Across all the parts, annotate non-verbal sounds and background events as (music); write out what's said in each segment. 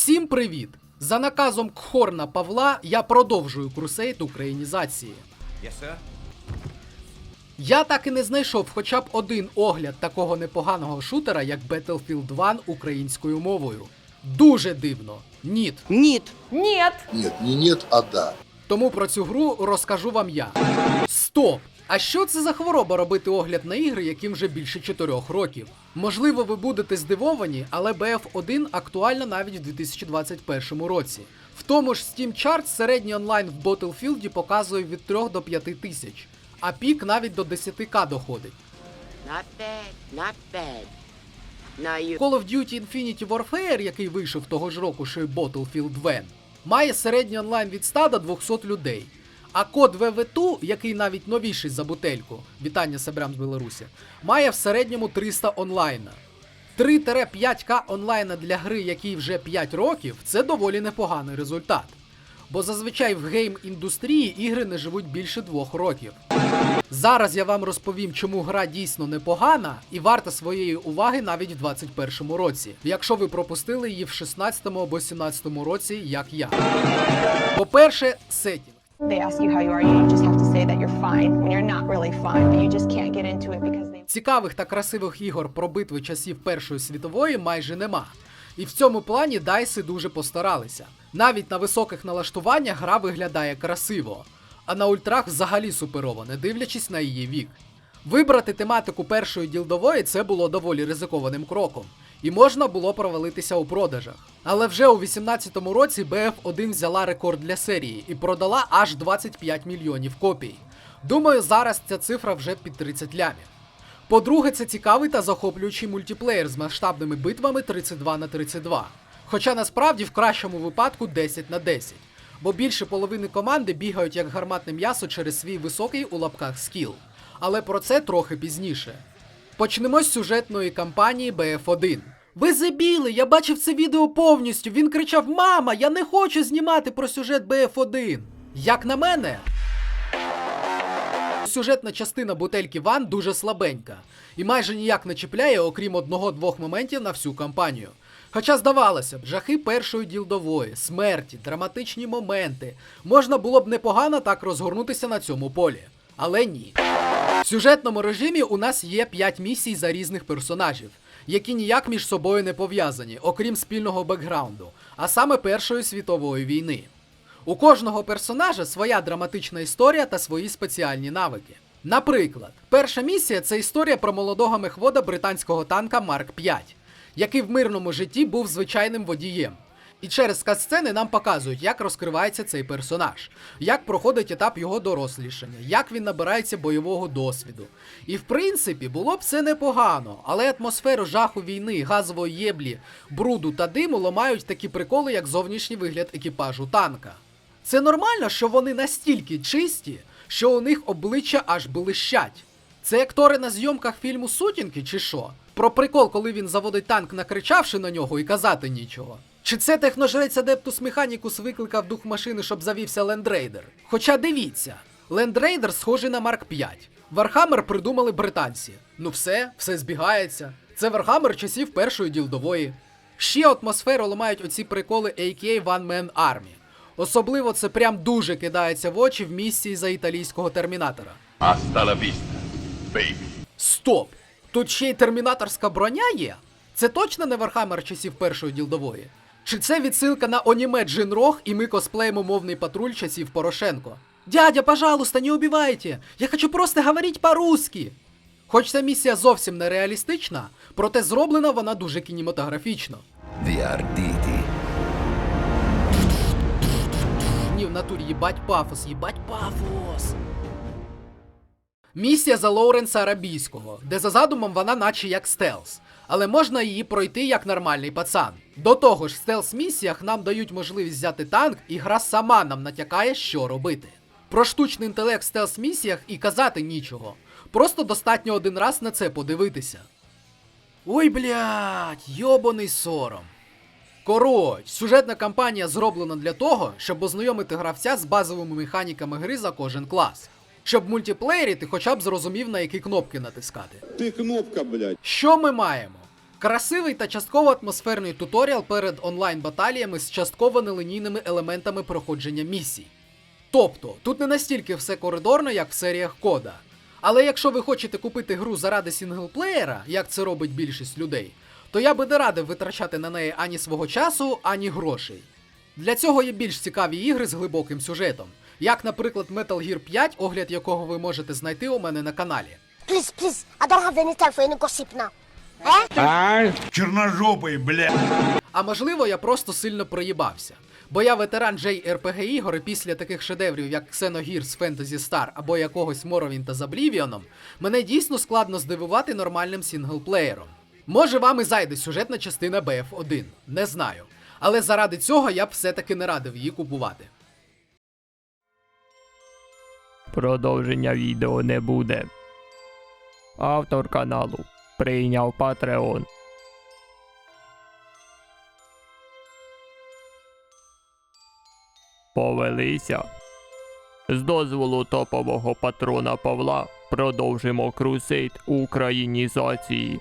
Всім привіт! За наказом Кхорна Павла я продовжую крусейд українізації. Yes. Я так і не знайшов хоча б один огляд такого непоганого шутера, як Battlefield 1 українською мовою. Дуже дивно. Ніт. Ніт. Нет. Нет, не нет, а да. Тому про цю гру розкажу вам я. Стоп! А що це за хвороба робити огляд на ігри, яким вже більше 4 років? Можливо, ви будете здивовані, але BF1 актуальна навіть в 2021 році. В тому ж Steam Charts середній онлайн в Battlefield показує від 3 до 5 тисяч, а пік навіть до 10к доходить. Not bad, not bad. Now you Call of Duty Infinity Warfare, який вийшов того ж року, що й Battlefield 2, має середній онлайн від 100 до 200 людей. А код VV2, який навіть новіший за бутельку, вітання Себрям з Білорусі, має в середньому 300 онлайна. 3-5к онлайна для гри, якій вже 5 років, це доволі непоганий результат. Бо зазвичай в гейм-індустрії ігри не живуть більше двох років. Зараз я вам розповім, чому гра дійсно непогана і варта своєї уваги навіть в 2021 році, якщо ви пропустили її в 16 або 17 році, як я. По-перше, сетінг. Цікавих та красивих ігор про битви часів Першої світової майже нема. І в цьому плані Дайси дуже постаралися. Навіть на високих налаштуваннях гра виглядає красиво, а на ультрах взагалі суперово, не дивлячись на її вік. Вибрати тематику першої ділдової це було доволі ризикованим кроком, і можна було провалитися у продажах. Але вже у 18-му році BF1 взяла рекорд для серії і продала аж 25 мільйонів копій. Думаю, зараз ця цифра вже під 30 лямів. По-друге, це цікавий та захоплюючий мультиплеєр з масштабними битвами 32 на 32. Хоча насправді в кращому випадку 10 на 10. Бо більше половини команди бігають як гарматне м'ясо через свій високий у лапках скіл. Але про це трохи пізніше. Почнемо з сюжетної кампанії BF1. Ви забіли, я бачив це відео повністю. Він кричав: Мама, я не хочу знімати про сюжет BF1. Як на мене, Сюжетна частина бутельки Ван дуже слабенька і майже ніяк не чіпляє, окрім одного-двох моментів на всю кампанію. Хоча, здавалося б, жахи першої ділдової, смерті, драматичні моменти можна було б непогано так розгорнутися на цьому полі. Але ні. В сюжетному режимі у нас є 5 місій за різних персонажів, які ніяк між собою не пов'язані, окрім спільного бекграунду, а саме Першої світової війни. У кожного персонажа своя драматична історія та свої спеціальні навики. Наприклад, перша місія це історія про молодого мехвода британського танка Марк 5, який в мирному житті був звичайним водієм. І через катсцени нам показують, як розкривається цей персонаж, як проходить етап його дорослішання, як він набирається бойового досвіду. І в принципі було б це непогано, але атмосферу жаху війни, газової єблі, бруду та диму ламають такі приколи, як зовнішній вигляд екіпажу танка. Це нормально, що вони настільки чисті, що у них обличчя аж блищать. Це актори на зйомках фільму Сутінки чи що? Про прикол, коли він заводить танк, накричавши на нього і казати нічого. Чи це техножрець Адептус Механікус викликав дух машини, щоб завівся Лендрейдер? Хоча дивіться, Лендрейдер схожий на Марк 5. Вархаммер придумали британці. Ну все, все збігається. Це Вархаммер часів першої ділдової. Ще атмосферу ламають оці приколи AKA One Man Army. Особливо це прям дуже кидається в очі в місії за італійського термінатора. La vista. Стоп! Тут ще й термінаторська броня є? Це точно не Вархаммер часів першої ділдової? Чи це відсилка на аніме Джинрох і ми косплеїмо мовний патруль часів Порошенко? Дядя, пожалуйста, не убивайте! Я хочу просто говорить по-русски! Хоч ця місія зовсім не реалістична, проте зроблена вона дуже кінематографічно. Ні, в натурі їбать пафос, їбать пафос. Місія за Лоуренса Арабійського, де за задумом вона наче як стелс, але можна її пройти як нормальний пацан. До того ж, в стелс-місіях нам дають можливість взяти танк, і гра сама нам натякає, що робити. Про штучний інтелект в стелс-місіях і казати нічого. Просто достатньо один раз на це подивитися. Ой, блядь, йобаний сором. Коротше, сюжетна кампанія зроблена для того, щоб ознайомити гравця з базовими механіками гри за кожен клас. Щоб в мультиплеєрі ти хоча б зрозумів, на які кнопки натискати. Ты кнопка, блядь. Що ми маємо? Красивий та частково атмосферний туторіал перед онлайн-баталіями з частково нелинійними елементами проходження місій. Тобто, тут не настільки все коридорно, як в серіях кода. Але якщо ви хочете купити гру заради сінглплеєра, як це робить більшість людей, то я би не радив витрачати на неї ані свого часу, ані грошей. Для цього є більш цікаві ігри з глибоким сюжетом, як, наприклад, Metal Gear 5, огляд якого ви можете знайти у мене на каналі. Please, please, I don't have any time for any gossip now. Eh? Черножопий, бля. А можливо, я просто сильно проїбався. Бо я ветеран JRPG ігор і після таких шедеврів, як Xenogears Fantasy Star або якогось Morrowind з Oblivion'ом, мене дійсно складно здивувати нормальним сінглплеєром. Може вам і зайде сюжетна частина BF1, не знаю. Але заради цього я б все-таки не радив її купувати. Продовження відео не буде. Автор каналу прийняв Patreon. Повелися. З дозволу топового патрона Павла продовжимо крусейд українізації.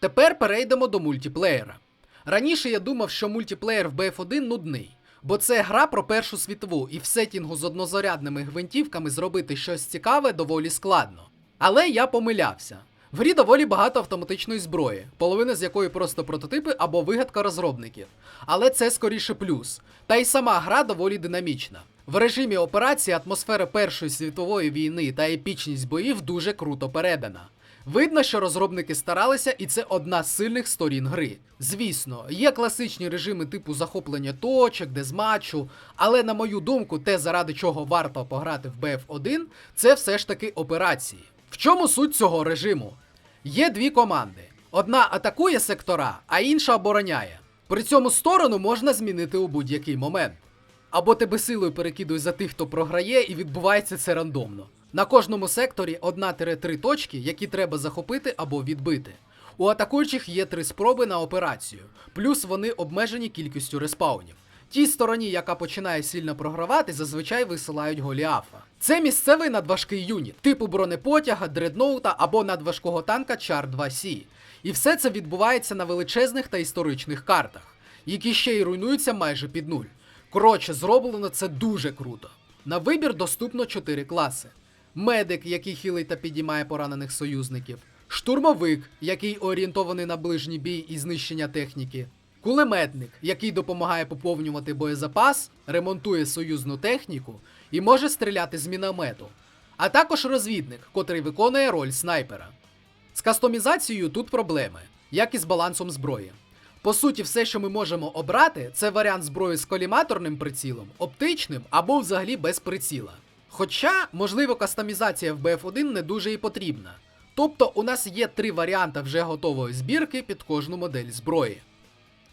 Тепер перейдемо до мультиплеєра. Раніше я думав, що мультиплеєр в BF1 нудний, бо це гра про Першу світову, і в сетінгу з однозарядними гвинтівками зробити щось цікаве доволі складно. Але я помилявся. В грі доволі багато автоматичної зброї, половина з якої просто прототипи або вигадка розробників. Але це скоріше плюс. Та й сама гра доволі динамічна. В режимі операції атмосфера Першої світової війни та епічність боїв дуже круто передана. Видно, що розробники старалися, і це одна з сильних сторін гри. Звісно, є класичні режими типу захоплення точок, дезматчу, але на мою думку, те, заради чого варто пограти в BF1, це все ж таки операції. В чому суть цього режиму? Є дві команди: одна атакує сектора, а інша обороняє. При цьому сторону можна змінити у будь-який момент. Або тебе силою перекидують за тих, хто програє, і відбувається це рандомно. На кожному секторі 1-3 точки, які треба захопити або відбити. У атакуючих є три спроби на операцію, плюс вони обмежені кількістю респаунів. Тій стороні, яка починає сильно програвати, зазвичай висилають Голіафа. Це місцевий надважкий юніт, типу бронепотяга, дредноута або надважкого танка Чар 2C. І все це відбувається на величезних та історичних картах, які ще й руйнуються майже під нуль. Коротше, зроблено це дуже круто. На вибір доступно 4 класи: медик, який хилить та підіймає поранених союзників, штурмовик, який орієнтований на ближній бій і знищення техніки, кулеметник, який допомагає поповнювати боєзапас, ремонтує союзну техніку і може стріляти з міномету, а також розвідник, котрий виконує роль снайпера. З кастомізацією тут проблеми, як і з балансом зброї. По суті, все, що ми можемо обрати, це варіант зброї з коліматорним прицілом, оптичним або взагалі без приціла. Хоча, можливо, кастомізація в BF1 не дуже і потрібна. Тобто у нас є три варіанти вже готової збірки під кожну модель зброї.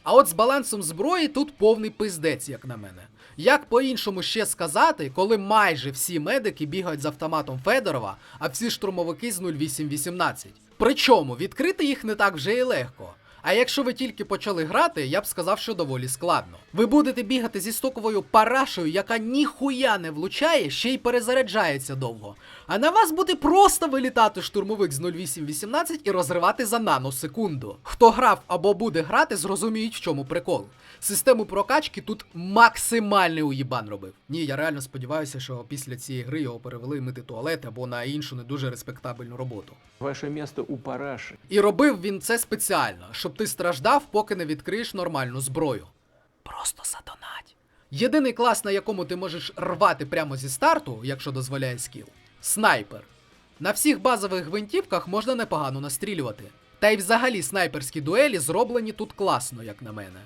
А от з балансом зброї тут повний пиздець, як на мене. Як по-іншому ще сказати, коли майже всі медики бігають з автоматом Федорова, а всі штурмовики з 0818. Причому відкрити їх не так вже і легко. А якщо ви тільки почали грати, я б сказав, що доволі складно. Ви будете бігати зі стоковою парашою, яка ніхуя не влучає, ще й перезаряджається довго. А на вас буде просто вилітати штурмовик з 0818 і розривати за наносекунду. Хто грав або буде грати, зрозуміють, в чому прикол. Систему прокачки тут максимальний уїбан робив. Ні, я реально сподіваюся, що після цієї гри його перевели мити туалет або на іншу не дуже респектабельну роботу. Ваше место у параши. І робив він це спеціально, щоб ти страждав, поки не відкриєш нормальну зброю. Просто задонать. Єдиний клас, на якому ти можеш рвати прямо зі старту, якщо дозволяє скіл снайпер. На всіх базових гвинтівках можна непогано настрілювати. Та й взагалі снайперські дуелі зроблені тут класно, як на мене.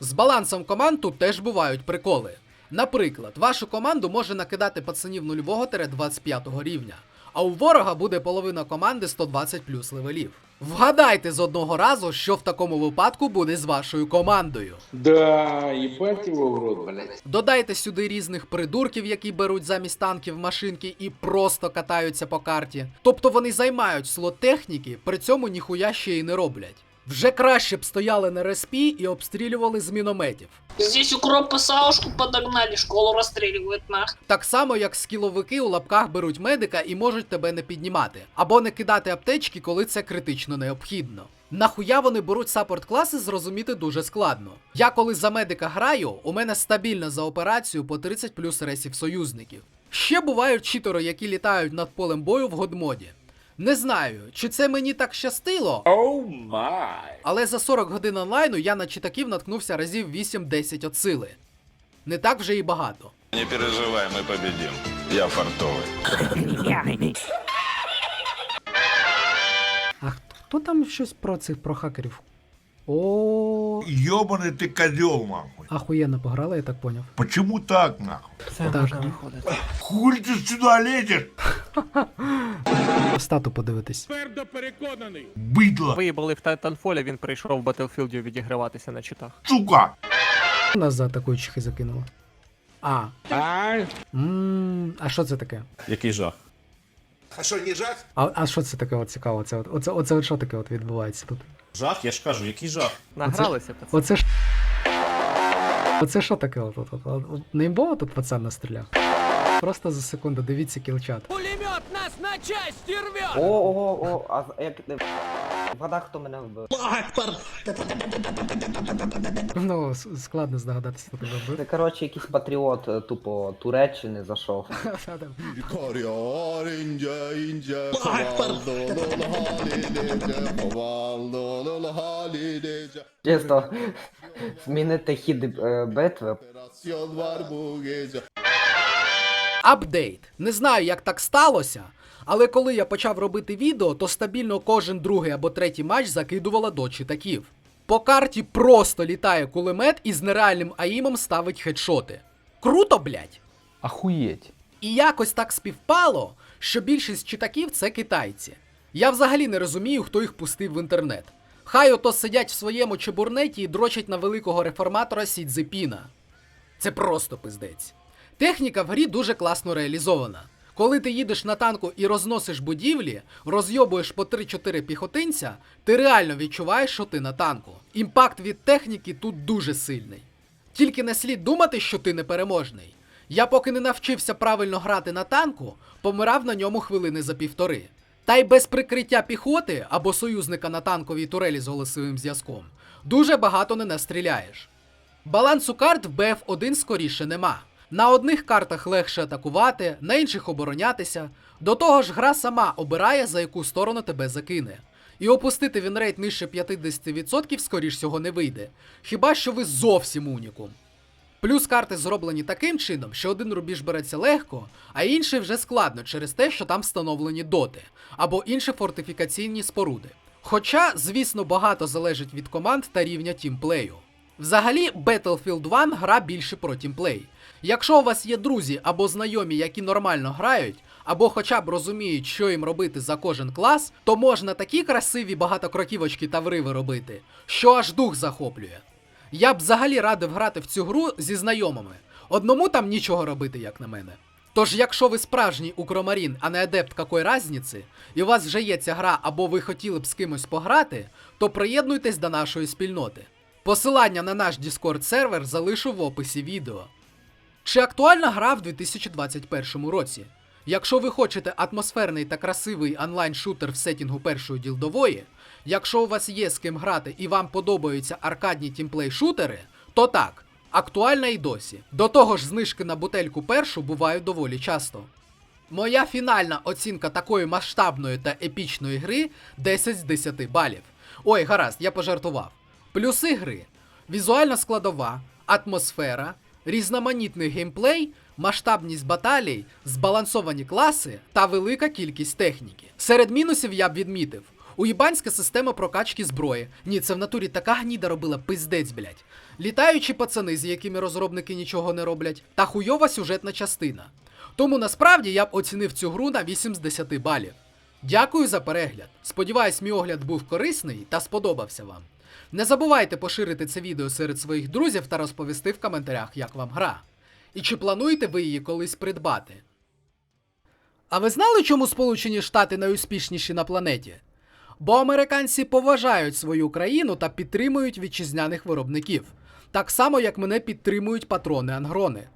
З балансом команд тут теж бувають приколи. Наприклад, вашу команду може накидати пацанів 0-25 рівня, а у ворога буде половина команди 120 плюс левелів. Вгадайте з одного разу, що в такому випадку буде з вашою командою. Да, ебать його в рот, блядь. Додайте сюди різних придурків, які беруть замість танків машинки і просто катаються по карті. Тобто вони займають слот техніки, при цьому ніхуя ще й не роблять. Вже краще б стояли на респі і обстрілювали з мінометів. Здесь укропы Саушку подогнали, школу расстреливают нах. Так само, як скіловики у лапках беруть медика і можуть тебе не піднімати, або не кидати аптечки, коли це критично необхідно. Нахуя вони беруть саппорт класи, зрозуміти дуже складно. Я коли за медика граю, у мене стабільно за операцію по 30 плюс ресів союзників. Ще бувають читери, які літають над полем бою в годмоді. Не знаю, чи це мені так щастило, Оу май. але за 40 годин онлайну я на читаків наткнувся разів 8-10 от сили. Не так вже і багато. Не переживай, мы победим. Я фартовый. А хто там щось про цих про хакерів? О, Ёбаный ты козел, нахуй. ахуєнно пограли, я так поняв. Почему так, нахуй? Так, Хуй ты сюда лезешь, (laughs) стату подивитись. быдло, Виїбали в Тайтанфолі, він прийшов в Battlefield відіграватися на читах. сука. Нас за такої чихи закинуло. А. А? М, А що це таке? Який жах? А, а що це таке от цікаво? Це от, оце, оце от що таке от відбувається тут? Жах, я ж кажу, який жах. Награлися пацани. Оце ж. Оце що таке? От, от, от, от, от, не імбово тут пацан настріляв? Просто за секунду, дивіться кілчат. Пулемет нас на часті О, о, о, а як ти... Вода хто мене вбив? Ну, складно здогадатися, хто тебе вбив. Це, коротше, якийсь патріот, е, тупо Туреччини зайшов. Чисто змінити хід е, битви. Апдейт. Не знаю, як так сталося, але коли я почав робити відео, то стабільно кожен другий або третій матч закидувала до читаків. По карті просто літає кулемет і з нереальним аїмом ставить хедшоти. Круто, блять! Охуеть. І якось так співпало, що більшість читаків це китайці. Я взагалі не розумію, хто їх пустив в інтернет. Хай ото сидять в своєму чебурнеті і дрочать на великого реформатора Сідзепіна. Це просто пиздець. Техніка в грі дуже класно реалізована. Коли ти їдеш на танку і розносиш будівлі, розйобуєш по 3-4 піхотинця, ти реально відчуваєш, що ти на танку. Імпакт від техніки тут дуже сильний. Тільки не слід думати, що ти непереможний. Я поки не навчився правильно грати на танку, помирав на ньому хвилини за півтори. Та й без прикриття піхоти або союзника на танковій турелі з голосовим зв'язком дуже багато не настріляєш. Балансу карт в BF1 скоріше нема. На одних картах легше атакувати, на інших оборонятися. До того ж, гра сама обирає, за яку сторону тебе закине. І опустити вінрейт нижче 50% скоріш всього не вийде. Хіба що ви зовсім унікум. Плюс карти зроблені таким чином, що один рубіж береться легко, а інший вже складно через те, що там встановлені доти або інші фортифікаційні споруди. Хоча, звісно, багато залежить від команд та рівня тімплею. Взагалі, Battlefield 1 гра більше про тімплей. Якщо у вас є друзі або знайомі, які нормально грають, або хоча б розуміють, що їм робити за кожен клас, то можна такі красиві багатокроківочки та вриви робити, що аж дух захоплює. Я б взагалі радив грати в цю гру зі знайомими. Одному там нічого робити, як на мене. Тож, якщо ви справжній укромарін, а не адепт какої разниці, і у вас вже є ця гра, або ви хотіли б з кимось пограти, то приєднуйтесь до нашої спільноти. Посилання на наш Discord сервер залишу в описі відео. Чи актуальна гра в 2021 році? Якщо ви хочете атмосферний та красивий онлайн-шутер в сетінгу першої ділдової, якщо у вас є з ким грати і вам подобаються аркадні тімплей-шутери, то так, актуальна і досі. До того ж, знижки на бутельку першу бувають доволі часто. Моя фінальна оцінка такої масштабної та епічної гри 10 з 10 балів. Ой, гаразд, я пожартував. Плюси гри: візуальна складова, атмосфера, різноманітний геймплей, масштабність баталій, збалансовані класи та велика кількість техніки. Серед мінусів я б відмітив. Уїбанська система прокачки зброї. Ні, це в натурі така гніда робила пиздець, блять. Літаючі пацани, з якими розробники нічого не роблять, та хуйова сюжетна частина. Тому насправді я б оцінив цю гру на 8 з 10 балів. Дякую за перегляд. Сподіваюсь, мій огляд був корисний та сподобався вам. Не забувайте поширити це відео серед своїх друзів та розповісти в коментарях, як вам гра. І чи плануєте ви її колись придбати? А ви знали, чому Сполучені Штати найуспішніші на планеті? Бо американці поважають свою країну та підтримують вітчизняних виробників, так само як мене підтримують патрони Ангрони.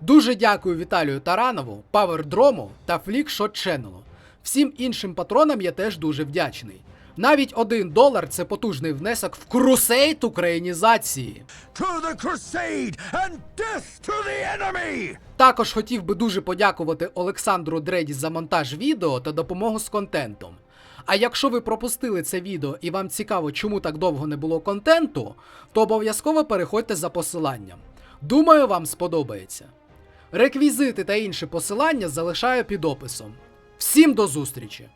Дуже дякую Віталію Таранову, Павердрому та Флікшот Channel. Всім іншим патронам я теж дуже вдячний. Навіть один долар це потужний внесок в крусейд українізації. To the crusade and death to the enemy! Також хотів би дуже подякувати Олександру Дреді за монтаж відео та допомогу з контентом. А якщо ви пропустили це відео і вам цікаво, чому так довго не було контенту, то обов'язково переходьте за посиланням. Думаю, вам сподобається. Реквізити та інші посилання залишаю під описом. Всім до зустрічі!